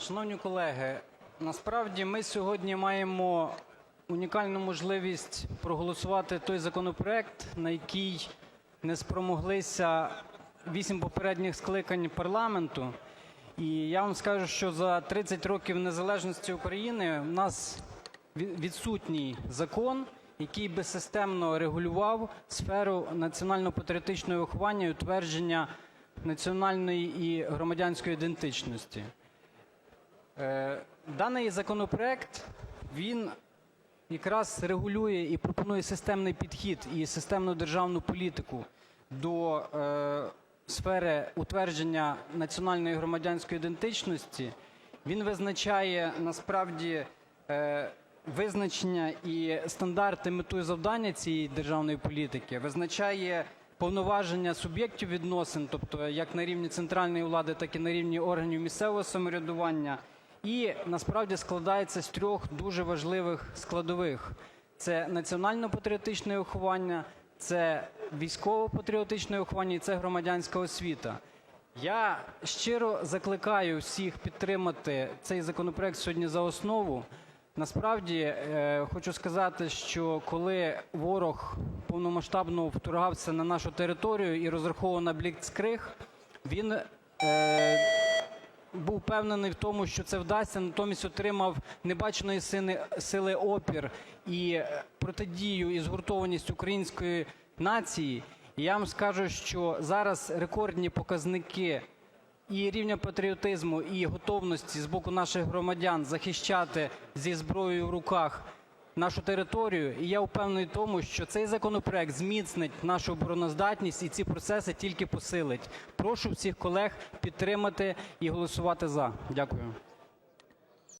Шановні колеги, насправді ми сьогодні маємо унікальну можливість проголосувати той законопроект, на який не спромоглися вісім попередніх скликань парламенту. І я вам скажу, що за 30 років незалежності України в нас відсутній закон, який би системно регулював сферу національно-патріотичного виховання і утвердження національної і громадянської ідентичності. Даний законопроект, він якраз регулює і пропонує системний підхід і системну державну політику до сфери утвердження національної громадянської ідентичності. Він визначає насправді визначення і стандарти, мету і завдання цієї державної політики, визначає повноваження суб'єктів відносин, тобто як на рівні центральної влади, так і на рівні органів місцевого самоврядування, і насправді складається з трьох дуже важливих складових: це національно-патріотичне виховання, це військово-патріотичне виховання і це громадянська освіта. Я щиро закликаю всіх підтримати цей законопроект сьогодні за основу. Насправді хочу сказати, що коли ворог повномасштабно вторгався на нашу територію і розраховував на бліцкриг, він був впевнений в тому, що це вдасться, натомість отримав небаченої сили опір і протидію, і згуртованість української нації. І я вам скажу, що зараз рекордні показники і рівня патріотизму, і готовності з боку наших громадян захищати зі зброєю в руках нашу територію. І я впевнений в тому, що цей законопроект зміцнить нашу обороноздатність і ці процеси тільки посилить. Прошу всіх колег підтримати і голосувати "за". Дякую.